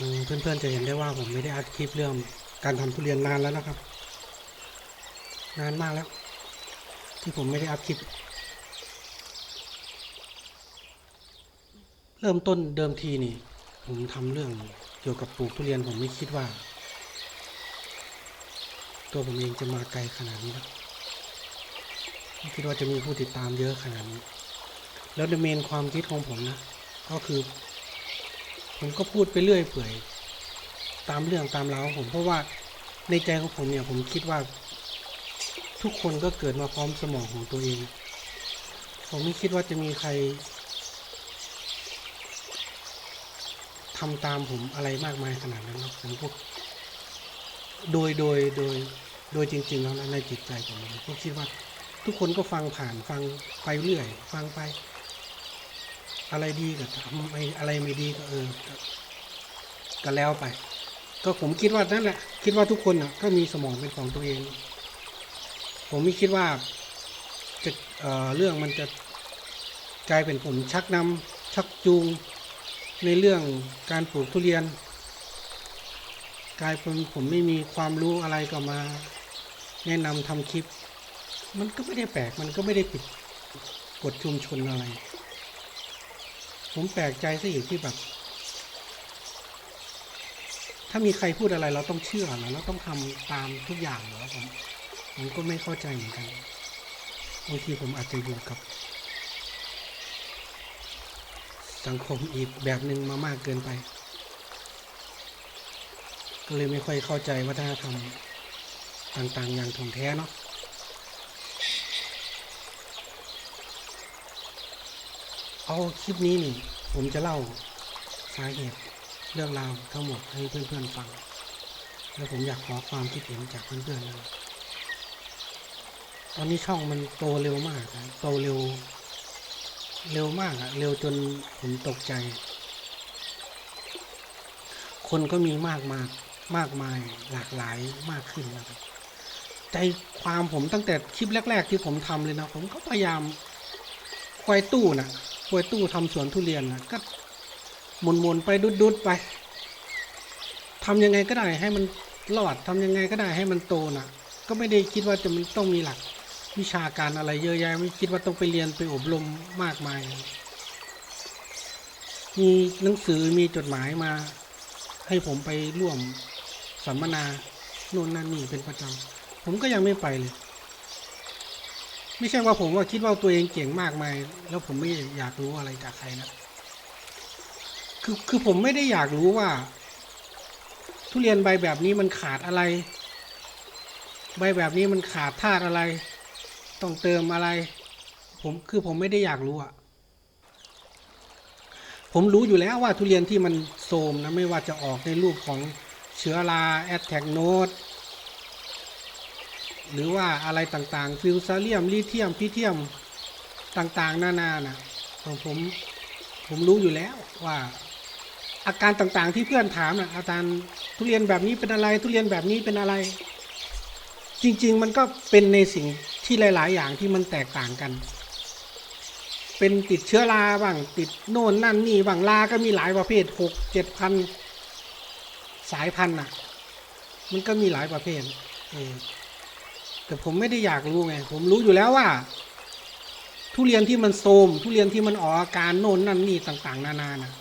เพื่อนๆจะเห็นได้ว่าผมไม่ได้อัดคลิปเรื่องการทำทุเรียนนานแล้วนะครับ นานมากแล้ว ที่ผมไม่ได้อัดคลิป เริ่มต้นเดิมทีนี่ ผมทำเรื่องเกี่ยวกับปลูกทุเรียนผมไม่คิดว่า ตัวผมเองจะมาไกลขนาดนี้นะไม่คิดว่าจะมีผู้ติดตามเยอะขนาดนี้ แล้วดเมนความคิดของผมนะ ก็คือ ผมก็พูดไปเรื่อยเปื่อย ตามเรื่องตามราวของผมเพราะว่าในใจของผมเนี่ยผมคิดว่า ทุกคนก็เกิดมาพร้อมสมองของตัวเอง ผมไม่คิดว่าจะมีใครทำตามผมอะไรมากมายขนาดนั้นนะผมก็โดยโดยโดยโดยจริง ๆ แล้วนะในจิตใจของผมก็คิดว่า ทุกคนก็ฟังผ่านฟังไปเรื่อย ฟังไป อะไรดีก็ทำอะไรไม่ดีก็เออก็แล้วไป ก็ผมคิดว่านั่นแหละ คิดว่าทุกคนอะก็มีสมองเป็นของตัวเอง ผมไม่คิดว่าจะเอ่อเรื่องมันจะกลายเป็นผมชักนำชักจูงในเรื่องการปลูกทุเรียน กลายเป็นผมไม่มีความรู้อะไรก็มา แนะนำทำคลิป มันก็ไม่ได้แปลกมันก็ไม่ได้ผิดกฎชุมชนอะไร ผมแปลกใจซะอีกที่แบบ ถ้ามีใครพูดอะไรเราต้องเชื่อนะเราต้องทำตามทุกอย่างเหรอผมผมก็ไม่เข้าใจเหมือนกันบางทีผมอาจจะอยู่กับ สังคมอีกแบบหนึ่งมามากเกินไป ก็เลยไม่ค่อยเข้าใจวัฒนธรรมต่างๆ อย่างถ่องแท้เนาะ เอาคลิปนี้นี่ ผมจะเล่าสาเหตุเรื่องราวทั้งหมดให้เพื่อนๆฟัง แล้วผมอยากขอความคิดเห็นจากเพื่อนๆนะตอนนี้ช่องมันโตเร็วมากนะโตเร็ว เร็วมากอะเร็วจนผมตกใจ คนก็มีมากมากมากมายหลากหลายมากขึ้นนะครับใจความผมตั้งแต่คลิปแรก ๆ ที่ผมทำเลยนะ ผมก็พยายามควายตู้นะ ควยตู้ทำสวนทุเรียนนะก็หมุนๆไปดุดๆไปทำยังไงก็ได้ให้มันรอดทำยังไงก็ได้ให้มันโตน่ะ ก็ไม่ได้คิดว่าจะมันต้องมีหลักวิชาการอะไรเยอะแยะไม่คิดว่าต้องไปเรียนไปอบรมมากมาย มีหนังสือมีจดหมายมา ให้ผมไปร่วมสัมมนาโน่นนั่นนี่เป็นประจำผมก็ยังไม่ไปเลย ไม่ใช่ว่าผมว่าคิดว่าตัวเองเก่งมากมาย แล้วผมไม่อยากรู้อะไรจากใครนะคือคือผมไม่ได้อยากรู้ว่า ทุเรียนใบแบบนี้มันขาดอะไร ใบแบบนี้มันขาดธาตุอะไร ต้องเติมอะไร ผมคือผมไม่ได้อยากรู้อะผมรู้อยู่แล้วว่าทุเรียนที่มันโทมนะไม่ว่าจะออกในรูปของเชื้อราแอดแทกโนด หรือว่าอะไรต่างๆ ฟิวซาเลียมลิเทียมพิเทียมต่างๆ นานานะของผมผมรู้อยู่แล้วว่าอาการต่างๆที่เพื่อนถามนะอาจารย์ทุเรียนแบบนี้เป็นอะไร ทุเรียนแบบนี้เป็นอะไร จริง ๆ มันก็เป็นในสิ่งที่หลาย ๆ อย่างที่มันแตกต่างกัน เป็นติดเชื้อราบ้างติดโน่นนั่นนี่บ้างราก็มีหลายประเภทหกเจ็ดพันสายพันธุ์อะ มันก็มีหลายประเภทเออ แต่ผมไม่ได้อยากรู้ไง ผมรู้อยู่แล้วว่า ทุเรียนที่มันโทมทุเรียนที่มันออกอาการโน่นนั่นนี่ต่าง ๆ นานานะ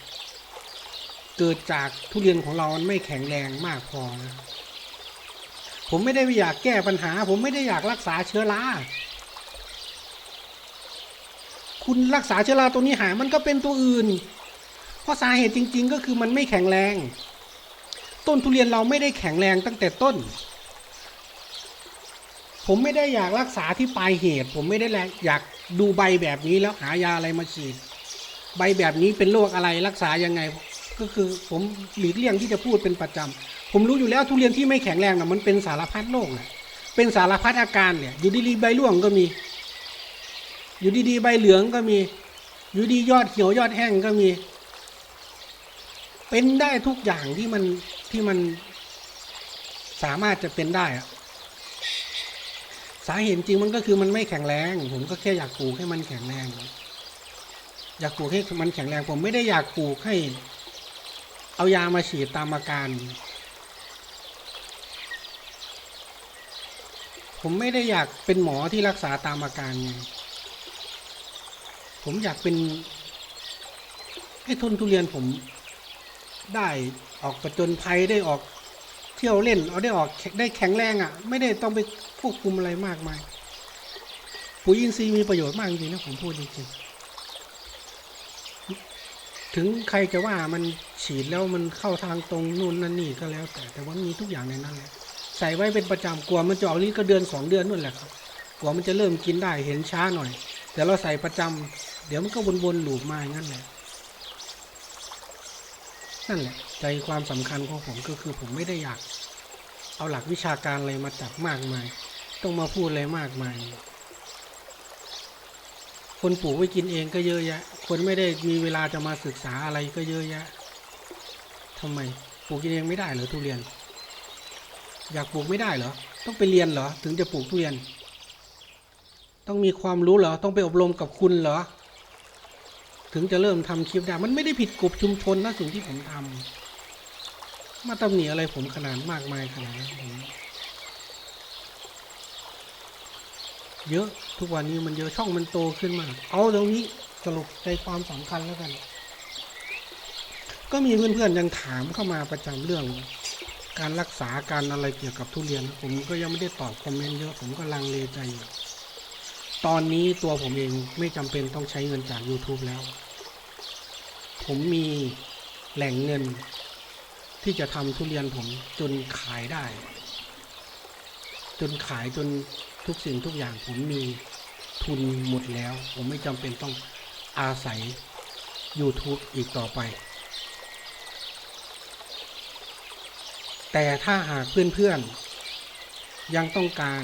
เกิดจากทุเรียนของเรามันไม่แข็งแรงมากพอนะผมไม่ได้อยากแก้ปัญหา ผมไม่ได้อยากรักษาเชื้อราคุณรักษาเชื้อราตัวนี้หายมันก็เป็นตัวอื่น เพราะสาเหตุจริง ๆ ก็คือมันไม่แข็งแรง ต้นทุเรียนเราไม่ได้แข็งแรงตั้งแต่ต้น ผมไม่ได้อยากรักษาที่ปลายเหตุ ผมไม่ได้อยากดูใบแบบนี้แล้วหายาอะไรมาฉีด ใบแบบนี้เป็นโรคอะไรรักษายังไง ก็คือผมหลีกเลี่ยงที่จะพูดเป็นประจำผมรู้อยู่แล้วทุเรียนที่ไม่แข็งแรงนะมันเป็นสารพัดโรคนะเป็นสารพัดอาการเนี่ย อยู่ดีๆใบร่วงก็มี อยู่ดีๆใบเหลืองก็มี อยู่ดียอดเขียวยอดแห้งก็มี เป็นได้ทุกอย่างที่มันที่มันสามารถจะเป็นได้อะ สาเหตุจริงมันก็คือมันไม่แข็งแรง ผมก็แค่อยากปลูกให้มันแข็งแรง อยากปลูกให้มันแข็งแรง ผมไม่ได้อยากปลูกให้ เอายามาฉีดตามอาการ ผมไม่ได้อยากเป็นหมอที่รักษาตามอาการไงผมอยากเป็น ให้ทุนทุเรียนผมได้ออกประจนภัยได้ออกเที่ยวเล่น เอาได้ออกได้แข็งแรงอะ่ะ ไม่ได้ต้องไป ควบคุมอะไรมากมาย ปุ๋ยอินทรีย์มีประโยชน์มากจริงๆนะผมพูดจริงๆ ถึงใครจะว่ามันฉีดแล้วมันเข้าทางตรงนู่นนั่นนี่ก็แล้ว แต่แต่ว่ามีทุกอย่างในนั้นแหละใส่ไว้เป็นประจำกลัวมันจะออกนี่ก็เดือนสองเดือนนู่นแหละครับกลัวมันจะเริ่มกินได้เห็นช้าหน่อย แต่เราใส่ประจำเดี๋ยวมันก็วนๆหลูบมาอย่างนั้นแหละนั่นแหละใจความสำคัญของผมก็คือผมไม่ได้อยาก เอาหลักวิชาการอะไรมาจับมากมาย ต้องมาพูดอะไรมากมาย คนปลูกไว้กินเองก็เยอะแยะ คนไม่ได้มีเวลาจะมาศึกษาอะไรก็เยอะแยะทำไมปลูกกินเองไม่ได้เหรอทุเรียน อยากปลูกไม่ได้เหรอ ต้องไปเรียนเหรอ ถึงจะปลูกทุเรียน ต้องมีความรู้เหรอ ต้องไปอบรมกับคุณเหรอ ถึงจะเริ่มทำคลิปได้ มันไม่ได้ผิดกฎชุมชนนะสิ่งที่ผมทำมาตำหนิอะไรผมขนาดมากมายขนาดนั้นผม เยอะทุกวันนี้มันเยอะช่องมันโตขึ้นมาก เอาตรงนี้สรุปใจความสำคัญแล้วกัน ก็มีเพื่อนๆยังถามเข้ามาประจำเรื่อง การรักษาการอะไรเกี่ยวกับทุเรียน ผมก็ยังไม่ได้ตอบคอมเมนต์เยอะผมก็ลังเลใจอยู่ตอนนี้ตัวผมเองไม่จำเป็นต้องใช้เงินจาก YouTube แล้ว ผมมีแหล่งเงินที่จะทำทุเรียนผมจนขายได้ จนขายจนทุกสิ่งทุกอย่างผมมีทุนหมดแล้ว ผมไม่จำเป็นต้องอาศัย YouTube อีกต่อไป แต่ถ้าหากเพื่อนๆ ยังต้องการ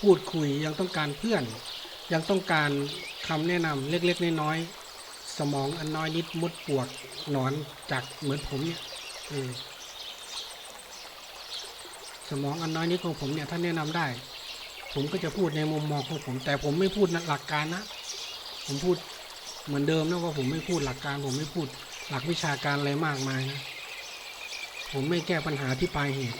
พูดคุยยังต้องการเพื่อน ยังต้องการคำแนะนำเล็กๆ น้อยๆ สมองอันน้อยนิดมุดปวดหนอนจากเหมือนผมเนี่ยเออ สมองอันน้อยนิดของผมเนี่ยถ้าแนะนำได้ ผมก็จะพูดในมุมมองของผม แต่ผมไม่พูดหลักการนะ ผมพูดเหมือนเดิมนะว่าผมไม่พูดหลักการ ผมไม่พูดหลักวิชาการอะไรมากมายนะ ผมไม่แก้ปัญหาที่ปลายเหตุ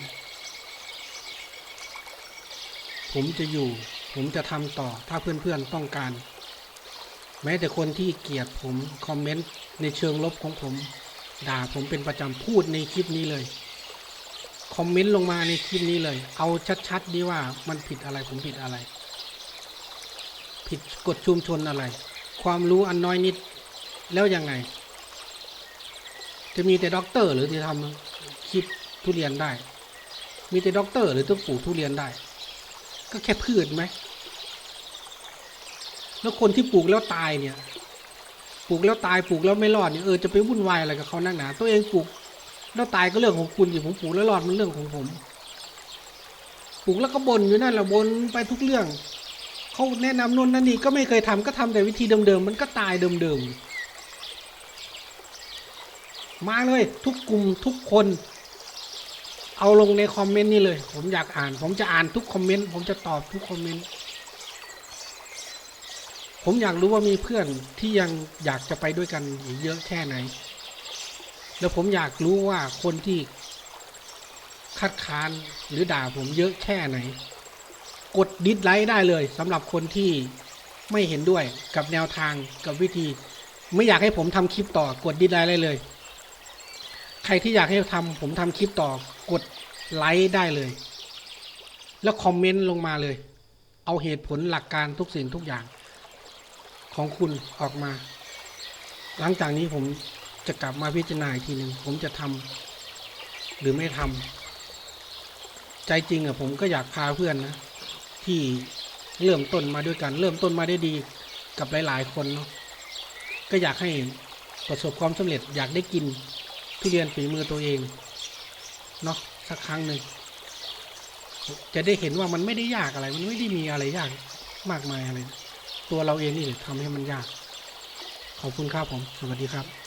ผมจะอยู่ ผมจะทำต่อถ้าเพื่อนๆต้องการ แม้แต่คนที่เกลียดผมคอมเมนต์ในเชิงลบของผม ด่าผมเป็นประจำพูดในคลิปนี้เลย คอมเมนต์ลงมาในคลิปนี้เลย เอาชัดๆดีว่ามันผิดอะไรผมผิดอะไร ผิดกฎชุมชนอะไร ความรู้อันน้อยนิดแล้วยังไง จะมีแต่ด็อกเตอร์ หรือที่ทำคลิปทุเรียนได้ มีแต่ด็อกเตอร์ หรือต้องปลูกทุเรียนได้ ก็แค่พืชไหมแล้วคนที่ปลูกแล้วตายเนี่ย ปลูกแล้วตายปลูกแล้วไม่รอดเนี่ยเออจะไปวุ่นวายอะไรกับเขานักหนาตัวเองปลูก แล้วตายก็เรื่องของคุณสิผมปลูกแล้วรอดมันเรื่องของผมปลูกแล้วก็บ่นอยู่นั่นแหละบ่นไปทุกเรื่องเขาแนะนำนู่นนั่นนี่ก็ไม่เคยทำก็ทำแต่วิธีเดิมๆมันก็ตายเดิมๆมาเลยทุกกลุ่มทุกคน เอาลงในคอมเมนต์นี่เลย ผมอยากอ่าน ผมจะอ่านทุกคอมเมนต์ผมจะตอบทุกคอมเมนต์ผมอยากรู้ว่ามีเพื่อนที่ยังอยากจะไปด้วยกันอีกเยอะแค่ไหน แล้วผมอยากรู้ว่าคนที่คัดค้านหรือด่าผมเยอะแค่ไหน กดดิสไลค์ได้เลยสำหรับคนที่ไม่เห็นด้วยกับแนวทางกับวิธี ไม่อยากให้ผมทำคลิปต่อกดดิสไลค์ได้เลย ใครที่อยากให้ทำผมทำคลิปต่อกดไลค์ได้เลย แล้วคอมเมนต์ลงมาเลย เอาเหตุผลหลักการทุกสิ่งทุกอย่างของคุณออกมา หลังจากนี้ผม จะกลับมาพิจารณาอีกทีหนึ่งผมจะทำหรือไม่ทำใจจริงอะผมก็อยากพาเพื่อนนะ ที่เริ่มต้นมาด้วยกัน เริ่มต้นมาได้ดีกับหลาย ๆ คนเนาะก็อยากให้ประสบความสำเร็จอยากได้กินทุเรียนฝีมือตัวเองเนาะสักครั้งหนึ่งจะได้เห็นว่ามันไม่ได้ยากอะไร มันไม่ได้มีอะไรยากมากมายอะไร ตัวเราเองนี่แหละทำให้มันยาก ขอบคุณครับผม สวัสดีครับ